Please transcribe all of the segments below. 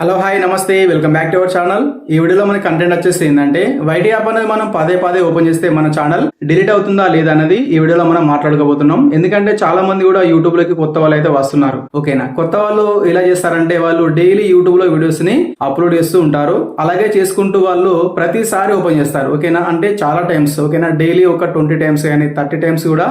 Hello hi నమస్తే welcome back to our channel ఈ వీడియోలో మన కంటెంట్ వచ్చేసి ఏంటంటే వైటీ యాప్ అనేది మనం పదే పదే ఓపెన్ చేస్తే మన ఛానల్ డిలీట్ అవుతుందా లేదా అనేది ఈ వీడియోలో మనం మాట్లాడుకోబోతున్నాం. ఎందుకంటే చాలా మంది కూడా యూట్యూబ్లోకి కొత్త వాళ్ళు అయితే వస్తున్నారు. ఓకేనా కొత్త వాళ్ళు ఎలా చేస్తారంటే వాళ్ళు డైలీ యూట్యూబ్లో వీడియోస్ని అప్లోడ్ చేస్తూ ఉంటారు. అలాగే చేసుకుంటూ వాళ్ళు ప్రతిసారి ఓపెన్ చేస్తారు. ఓకేనా అంటే చాలా టైమ్స్ ఓకేనా డైలీ ఒక ట్వంటీ టైమ్స్ కానీ థర్టీ టైమ్స్ కూడా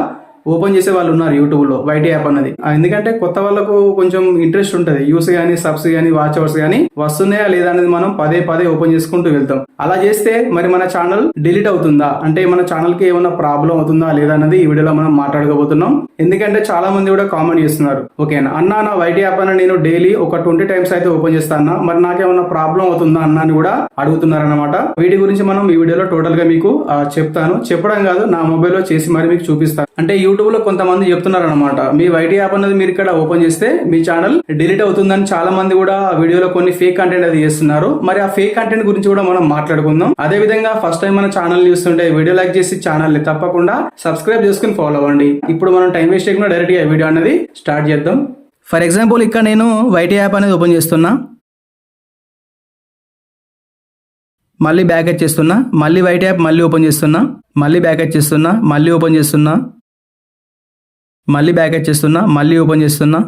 ఓపెన్ చేసే వాళ్ళు ఉన్నారు యూట్యూబ్లో వైటీ యాప్ అన్నది. ఎందుకంటే కొత్త వాళ్ళకు కొంచెం ఇంట్రెస్ట్ ఉంటుంది. యూస్ కానీ సబ్స్ కానీ వాచ్ అవర్స్ కానీ వస్తున్నాయా లేదా అనేది మనం పదే పదే ఓపెన్ చేసుకుంటూ వెళ్తాం. అలా చేస్తే మరి మన ఛానల్ డిలీట్ అవుతుందా? అంటే మన ఛానల్కి ఏమైనా ప్రాబ్లం అవుతుందా లేదా అనేది ఈ వీడియోలో మనం మాట్లాడుకోబోతున్నాం ఎందుకంటే చాలా మంది కూడా కామెంట్ చేస్తున్నారు. ఓకేనా అన్న నా వైటీ యాప్ అన్న నేను డైలీ ఒక ట్వంటీ టైమ్స్ అయితే ఓపెన్ చేస్తాను మరి నాకేమైనా ప్రాబ్లం అవుతుందా అన్న అని కూడా అడుగుతున్నారనమాట వీటి గురించి మనం ఈ వీడియోలో టోటల్గా మీకు చెప్తాను. చెప్పడం కాదు నా మొబైల్లో చేసి మరి మీకు చూపిస్తాను అంటే యూట్యూబ్ యూట్యూబ్లో కొంతమంది చెప్తున్నారు అనమాట మీ వైటీ యాప్ అనేది మీరు ఇక్కడ ఓపెన్ చేస్తే మీ ఛానల్ డిలీట్ అవుతుందని చాలా మంది కూడా ఆ వీడియోలో కొన్ని ఫేక్ కంటెంట్ అది చేస్తున్నారు. మరి ఆ ఫేక్ కంటెంట్ గురించి కూడా మనం మాట్లాడుకుందాం. అదే విధంగా ఫస్ట్ టైం మన ఛానల్ చూస్తుంటే వీడియో లైక్ చేసి ఛానల్ని తప్పకుండా సబ్స్క్రైబ్ చేసుకుని ఫాలో అవ్వండి. ఇప్పుడు మనం టైం వేస్ట్ చేయకుండా డైరెక్ట్గా వీడియో అనేది స్టార్ట్ చేద్దాం. ఫర్ ఎగ్జాంపుల్ ఇక్కడ నేను వైటీ యాప్ అనేది ఓపెన్ చేస్తున్నా. మళ్ళీ బ్యాక్ చేస్తున్నా. మళ్ళీ వైట్ యాప్ మళ్ళీ ఓపెన్ చేస్తున్నా. మళ్ళీ బ్యాక్ చేస్తున్నా. మళ్ళీ ఓపెన్ చేస్తున్నా. మళ్ళీ బ్యాక్ చేస్తున్నా మళ్ళీ ఓపెన్ చేస్తున్నా.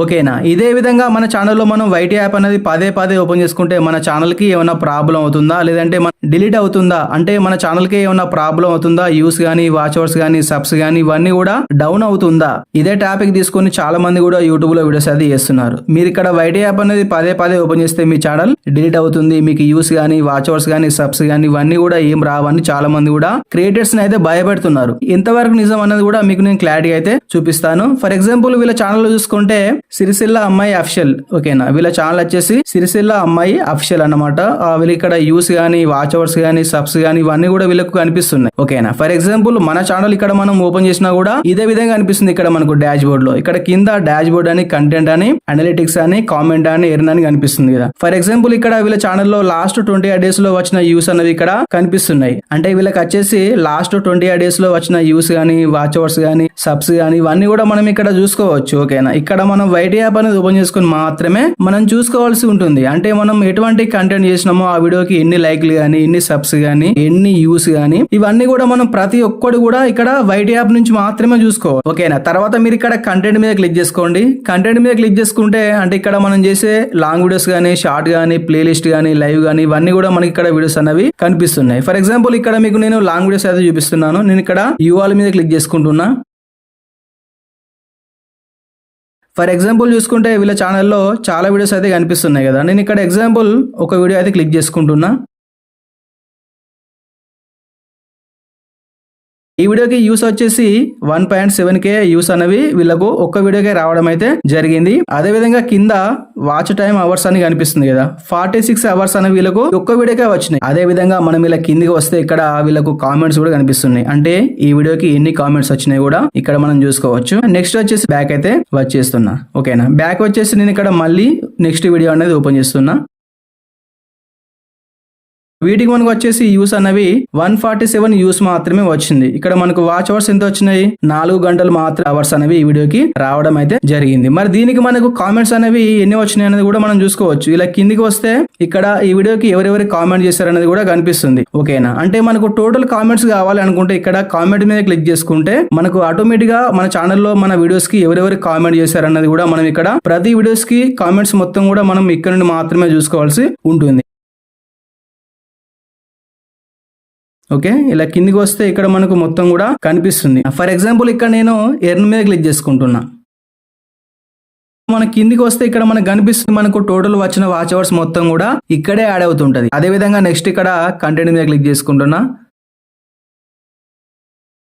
ఓకేనా? ఇదే విధంగా మన ఛానల్లో మనం వైట్ యాప్ అనేది పదే పదే ఓపెన్ చేసుకుంటే మన ఛానల్కి ఏమైనా ప్రాబ్లం అవుతుందా? లేదంటే మన డిలీట్ అవుతుందా? అంటే మన ఛానల్కి ఏమైనా ప్రాబ్లం అవుతుందా? యూస్ కానీ వాచ్ అవర్స్ కానీ సబ్స్ కానీ ఇవన్నీ కూడా డౌన్ అవుతుందా? ఇదే టాపిక్ తీసుకొని చాలా మంది కూడా యూట్యూబ్లో వీడియోస్ అది చేస్తున్నారు. మీరు ఇక్కడ వైట్ యాప్ అనేది పదే పదే ఓపెన్ చేస్తే మీ ఛానల్ డిలీట్ అవుతుంది. మీకు యూస్ కానీ వాచ్ అవర్స్ కానీ సబ్స్ కానీ ఇవన్నీ కూడా ఏం రావని చాలా మంది కూడా క్రియేటర్స్ అయితే భయపెడుతున్నారు. ఇంతవరకు నిజం అనేది కూడా మీకు నేను క్లారిటీ అయితే చూపిస్తాను. ఫర్ ఎగ్జాంపుల్ వీళ్ళ ఛానల్ చూసుకుంటే సిరిసిల్ల అమ్మాయి అఫిషియల్ ఓకేనా? వీళ్ళ ఛానల్ వచ్చేసి సిరిసిల్ల అమ్మాయి అఫిషియల్ అన్నమాట. వీళ్ళు ఇక్కడ యూస్ కానీ వాచ్ అవర్స్ కానీ సబ్స్ కానీ ఇవన్నీ కూడా వీళ్ళకు కనిపిస్తున్నాయి. ఓకేనా? ఫర్ ఎగ్జాంపుల్ మన ఛానల్ ఇక్కడ మనం ఓపెన్ చేసినా కూడా ఇదే విధంగా కనిపిస్తుంది ఇక్కడ మనకు డాష్ బోర్డ్లో. ఇక్కడ కింద డాష్ బోర్డ్ అని కంటెంట్ అని అనలిటిక్స్ అని కామెంట్ అని ఎర్న్ అని కనిపిస్తుంది కదా. ఫర్ ఎగ్జాంపుల్ ఇక్కడ వీళ్ళ ఛానల్లో లాస్ట్ ట్వంటీ డేస్లో వచ్చిన యూస్ అనేవి ఇక్కడ కనిపిస్తున్నాయి. అంటే వీళ్ళకి వచ్చేసి లాస్ట్ ట్వంటీ డేస్లో వచ్చిన యూస్ కానీ వాచ్ అవర్స్ కానీ సబ్స్ కానీ ఇవన్నీ కూడా మనం ఇక్కడ చూసుకోవచ్చు ఓకేనా? ఇక్కడ మనం వైట్ యాప్ అనేది ఓపెన్ చేసుకుని మాత్రమే మనం చూసుకోవాల్సి ఉంటుంది. అంటే మనం ఎటువంటి కంటెంట్ చేసినామో ఆ వీడియోకి ఎన్ని లైక్లు కానీ ఎన్ని సబ్స్ కానీ ఎన్ని యూస్ కానీ ఇవన్నీ కూడా మనం ప్రతి ఒక్కటి కూడా ఇక్కడ వైట్ యాప్ నుంచి మాత్రమే చూసుకోవాలి. ఓకేనా తర్వాత మీరు ఇక్కడ కంటెంట్ మీద క్లిక్ చేసుకోండి. కంటెంట్ మీద క్లిక్ చేసుకుంటే అంటే ఇక్కడ మనం చేసే లాంగ్ వీడియోస్ కానీ షార్ట్ కానీ ప్లేలిస్ట్ కానీ లైవ్ కానీ ఇవన్నీ కూడా మనకి ఇక్కడ వీడియోస్ అనేవి కనిపిస్తున్నాయి. ఫర్ ఎగ్జాంపుల్ ఇక్కడ మీకు నేను లాంగ్ వీడియోస్ అయితే చూపిస్తున్నాను. నేను ఇక్కడ యూఆల్ మీద క్లిక్ చేసుకుంటున్నా. ఫర్ ఎగ్జాంపుల్ చూసుకుంటే వీళ్ళ ఛానల్లో చాలా వీడియోస్ అయితే కనిపిస్తున్నాయి కదా. నేను ఇక్కడ ఎగ్జాంపుల్ ఒక వీడియో అయితే క్లిక్ చేసుకుంటున్నా. ఈ వీడియోకి యూస్ వచ్చేసి one point seven K views అనేవి వీళ్ళకు ఒక్క వీడియోకే రావడం అయితే జరిగింది. అదే విధంగా కింద వాచ్ టైం అవర్స్ అని కనిపిస్తుంది కదా. ఫార్టీ సిక్స్ అవర్స్ అనేవి వీళ్ళకు ఒక్క వీడియోకే వచ్చినాయి. అదే విధంగా మనం ఇలా కిందికి వస్తే ఇక్కడ వీళ్ళకు కామెంట్స్ కూడా కనిపిస్తున్నాయి. అంటే ఈ వీడియోకి ఎన్ని కామెంట్స్ వచ్చినాయి కూడా ఇక్కడ మనం చూసుకోవచ్చు. నెక్స్ట్ వచ్చేసి బ్యాక్ అయితే వచ్చేస్తున్నా. ఓకేనా? బ్యాక్ వచ్చేసి నేను ఇక్కడ మళ్ళీ నెక్స్ట్ వీడియో అనేది ఓపెన్ చేస్తున్నా. వీటికి మనకు వచ్చేసి యూస్ అనేవి వన్ ఫార్టీ సెవెన్ యూస్ మాత్రమే వచ్చింది. ఇక్కడ మనకు వాచ్ అవర్స్ ఎంత వచ్చినాయి? నాలుగు గంటలు మాత్రం అవర్స్ అనేవి ఈ వీడియోకి రావడం అయితే జరిగింది. మరి దీనికి మనకు కామెంట్స్ అనేవి ఎన్ని వచ్చినాయి అనేది కూడా మనం చూసుకోవచ్చు. ఇలా కిందికి వస్తే ఇక్కడ ఈ వీడియోకి ఎవరెవరి కామెంట్ చేశారనేది కూడా కనిపిస్తుంది. ఓకేనా? అంటే మనకు టోటల్ కామెంట్స్ కావాలి అనుకుంటే ఇక్కడ కామెంట్ మీద క్లిక్ చేసుకుంటే మనకు ఆటోమేటిక్గా మన ఛానల్లో మన వీడియోస్కి ఎవరెవరి కామెంట్ చేశారన్నది కూడా మనం ఇక్కడ ప్రతి వీడియోస్కి కామెంట్స్ మొత్తం కూడా మనం ఇక్కడ నుండి మాత్రమే చూసుకోవాల్సి ఉంటుంది. ఓకే? ఇలా కిందికి వస్తే ఇక్కడ మనకు మొత్తం కూడా కనిపిస్తుంది. ఫర్ ఎగ్జాంపుల్ ఇక్కడ నేను ఎర్న్ మీద క్లిక్ చేసుకుంటున్నా. మన కిందికి వస్తే ఇక్కడ మనకు కనిపిస్తుంది మనకు టోటల్ వచ్చిన వాచ్ అవర్స్ మొత్తం కూడా ఇక్కడే యాడ్ అవుతుంటది. అదే విధంగా నెక్స్ట్ ఇక్కడ కంటెంట్ మీద క్లిక్ చేసుకుంటున్నా.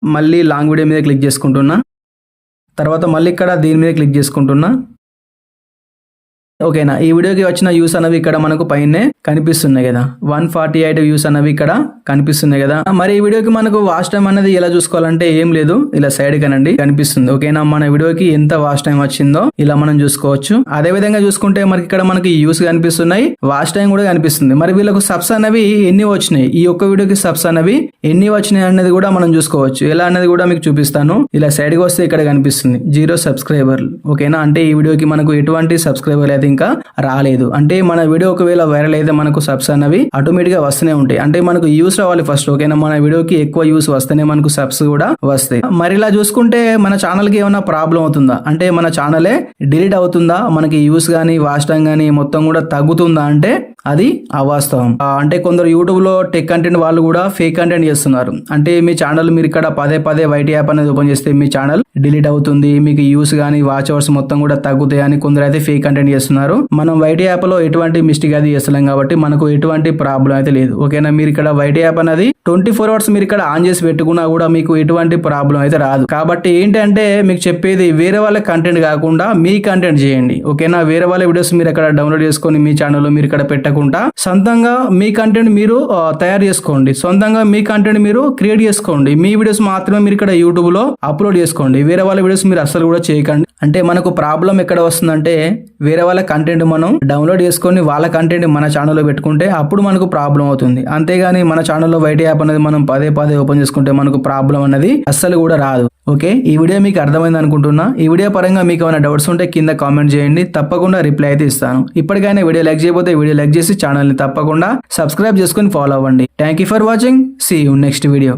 మళ్ళీ లాంగ్ వీడియో మీద క్లిక్ చేసుకుంటున్నా. తర్వాత మళ్ళీ ఇక్కడ దీని మీద క్లిక్ చేసుకుంటున్నా. ఓకేనా? ఈ వీడియోకి వచ్చిన వ్యూస్ అనేవి ఇక్కడ మనకు పైనే కనిపిస్తున్నాయి కదా. వన్ ఫార్టీ ఎయిట్ వ్యూస్ అనేవి ఇక్కడ కనిపిస్తున్నాయి కదా. మరి ఈ వీడియోకి మనకు వాచ్ టైం అనేది ఎలా చూసుకోవాలంటే ఏం లేదు. ఇలా సైడ్ కనండి కనిపిస్తుంది. ఓకేనా? మన వీడియోకి ఎంత వాచ్ టైం వచ్చిందో ఇలా మనం చూసుకోవచ్చు. అదే విధంగా చూసుకుంటే మనకి ఇక్కడ మనకి యూస్ కనిపిస్తున్నాయి వాచ్ టైం కూడా కనిపిస్తుంది. మరి వీళ్ళకు సబ్స్ అనేవి ఎన్ని వచ్చినాయి? ఈ ఒక్క వీడియోకి సబ్స్ అనేవి ఎన్ని వచ్చినాయి అనేది కూడా మనం చూసుకోవచ్చు. ఎలా అనేది కూడా మీకు చూపిస్తాను. ఇలా సైడ్కి వస్తే ఇక్కడ కనిపిస్తుంది జీరో సబ్స్క్రైబర్ ఓకేనా? అంటే ఈ వీడియోకి మనకు ఎటువంటి సబ్స్క్రైబర్ అయితే ఇంకా రాలేదు. అంటే మన వీడియో ఒకవేళ వైరల్ అయితే మనకు సబ్స్ అనేవి ఆటోమేటిక్గా వస్తూనే ఉంటాయి. అంటే మనకు యూస్ రావాలి ఫస్ట్ ఓకేనా మన వీడియోకి ఎక్కువ యూస్ వస్తేనే మనకు సబ్స్ కూడా వస్తాయి. మరి ఇలా చూసుకుంటే మన ఛానల్కి ఏమైనా ప్రాబ్లం అవుతుందా? అంటే మన ఛానలే డిలీట్ అవుతుందా? మనకి యూస్ కానీ వాచ్ టైం కానీ మొత్తం కూడా తగ్గుతుందా? అంటే అది అవాస్తవం. అంటే కొందరు యూట్యూబ్లో టెక్ కంటెంట్ వాళ్ళు కూడా ఫేక్ కంటెంట్ చేస్తున్నారు. అంటే మీ ఛానల్ మీరు ఇక్కడ పదే పదే వైట్ యాప్ అనేది ఓపెన్ చేస్తే మీ ఛానల్ డిలీట్ అవుతుంది మీకు యూస్ కానీ వాచ్ అవర్స్ మొత్తం కూడా తగ్గుతాయి అని కొందరు అయితే ఫేక్ కంటెంట్ చేస్తున్నారు. మనం వైట్ యాప్లో ఎటువంటి మిస్టేక్ అది చేస్తలేం కాబట్టి మనకు ఎటువంటి ప్రాబ్లం అయితే లేదు. ఓకేనా? మీరు ఇక్కడ వైట్ యాప్ అనేది ట్వంటీ ఫోర్ అవర్స్ మీరు ఇక్కడ ఆన్ చేసి పెట్టుకున్నా కూడా మీకు ఎటువంటి ప్రాబ్లం అయితే రాదు. కాబట్టి ఏంటంటే మీకు చెప్పేది వేరే వాళ్ళ కంటెంట్ కాకుండా మీ కంటెంట్ చేయండి. ఓకేనా? వేరే వాళ్ళ వీడియోస్ మీరు ఇక్కడ డౌన్లోడ్ చేసుకొని మీ ఛానల్లో మీరు ఇక్కడ లేకుండా సొంతంగా మీ కంటెంట్ మీరు తయారు చేసుకోండి. సొంతంగా మీ కంటెంట్ మీరు క్రియేట్ చేసుకోండి. మీ వీడియోస్ మాత్రమే మీరు ఇక్కడ యూట్యూబ్లో అప్లోడ్ చేసుకోండి. వేరే వాళ్ళ వీడియోస్ మీరు అసలు కూడా చేయకండి. అంటే మనకు ప్రాబ్లం ఎక్కడ వస్తుందంటే వేరే వాళ్ళ కంటెంట్ మనం డౌన్లోడ్ చేసుకొని వాళ్ళ కంటెంట్ మన ఛానల్లో పెట్టుకుంటే అప్పుడు మనకు ప్రాబ్లం అవుతుంది. అంతేగాని మన ఛానల్లో వైట్ యాప్ అనేది మనం పదే పదే ఓపెన్ చేసుకుంటే మనకు ప్రాబ్లం అనేది అస్సలు కూడా రాదు. ఓకే? ఈ వీడియో మీకు అర్థమైంది అనుకుంటున్నా. ఈ వీడియో పరంగా మీకు ఏమైనా డౌట్స్ ఉంటే కింద కామెంట్ చేయండి. తప్పకుండా రిప్లై అయితే ఇస్తాను. ఇప్పటికైనా వీడియో లైక్ చేయకపోతే వీడియో లైక్ చేసి ఛానల్ని తప్పకుండా సబ్స్క్రైబ్ చేసుకుని ఫాలో అవ్వండి. Thank you for watching see you next video